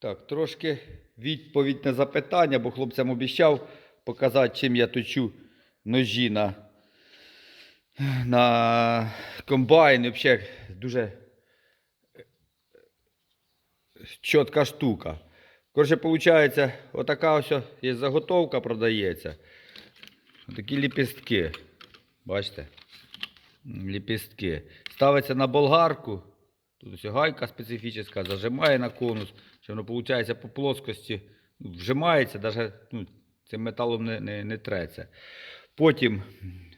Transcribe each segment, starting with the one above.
Так, трошки відповідь на запитання, бо хлопцям обіцяв показати, чим я точу ножі на, на комбайн. Взагалі дуже чітка штука. Коротше, виходить, отака ось є заготовка, продається. Такі ліпістки. Бачите? Ліпістки. Ставиться на болгарку. Тут ось гайка специфічна, зажимає на конус, що воно виходить по плоскості, ну, вжимається, навіть ну, цим металом не, не, не треться. Потім,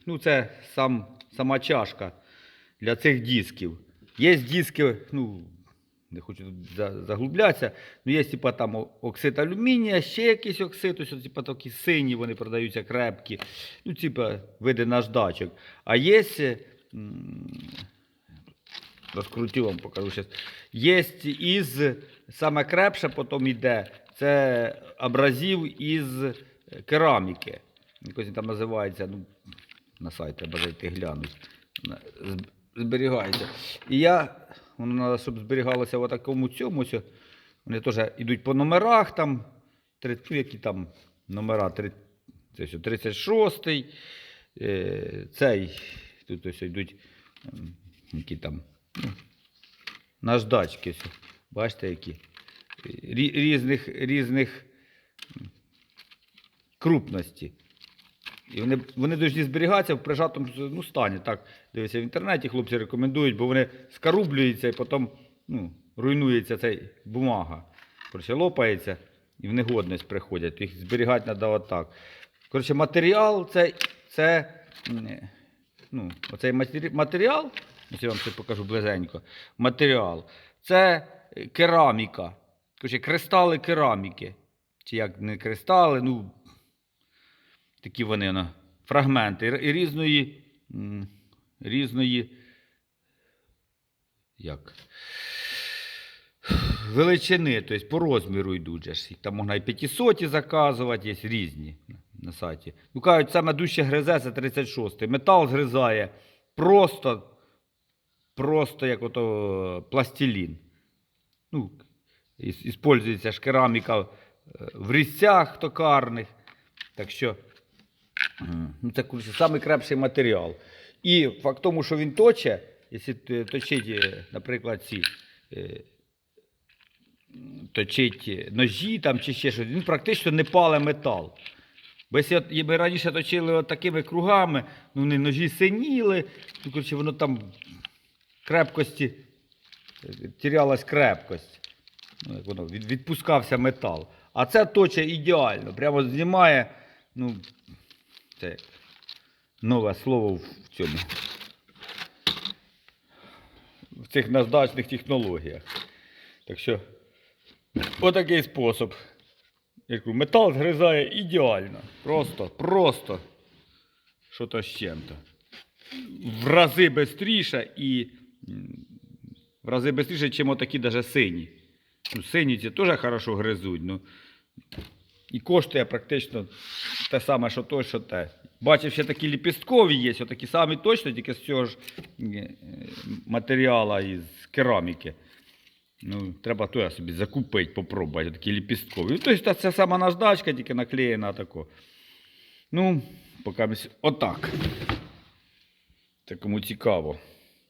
ну це сам, сама чашка для цих дисків. Є диски, ну, не хочу тут заглублятися, ну є типа там оксид алюмінія, ще якийсь оксид, ось типа такі сині, вони продаються крепкі, ну, типа види наждачок. А є розкрутю вам покажу зараз. Є із саме крепше потім йде. Це абразив із кераміки. Якось він там називається. Ну, на сайт треба зайти глянути. Зберігається. І я, воно треба, щоб зберігалося в такому цьому. Вони теж йдуть по номерах там. Ну, які там номера? Це все, 36-й. е, Цей. Тут ось йдуть. Які там наждачки. Бачите, які? Різних, різних крупності. І вони, вони повинні зберігатися в прижатому ну, стані. Так, дивіться в інтернеті, хлопці рекомендують, бо вони скарублюються і потім ну, руйнується ця бумага. Коротше, лопається і в негодність приходять. Їх зберігати треба отак. Коротше, матеріал це, це ну, оцей матеріал, я вам це покажу близенько. Матеріал це е, кераміка. Коротше, кристали кераміки. Чи як не кристали, ну, такі вони ну, фрагменти і, різної, різної, як, величини, тобто по розміру йдуть. же ж. Там можна і 500 заказувати, є різні на- на сайті. Ну, кажуть, саме дужче гризе це 36 Метал згризає просто, просто як ото пластилін. Ну, іспользується ж кераміка е, в різцях токарних. Так що Ну, це крепший матеріал. І факт тому, що він точе, якщо точить, е, наприклад, ці е, точить ножі там, чи ще щось, він практично не пале метал. Бо якщо ми раніше точили от такими кругами, ну вони ножі синіли, ну, коротше, воно там крепкості, тірялась крепкость. Ну, як воно, від, відпускався метал. А це точе ідеально, прямо знімає, ну, це нове слово в цьому. В цих наждачних технологіях. Так що, отакий спосіб. Я кажу, метал згризає ідеально. Просто, просто. Що то з чим-то. В рази швидше і в рази швидше, ніж отакі даже сині. Ну, сині ці теж хорошо гризуть. Ну, і коштує практично те саме, що то, що те. Бачив, ще такі ліпісткові є, отакі самі точно, тільки з цього ж е, матеріалу із кераміки. Ну, треба то собі закупити, попробувати, такі ліпісткові. Тобто це сама наждачка, тільки наклеєна тако. Ну, поки отак. Це кому цікаво.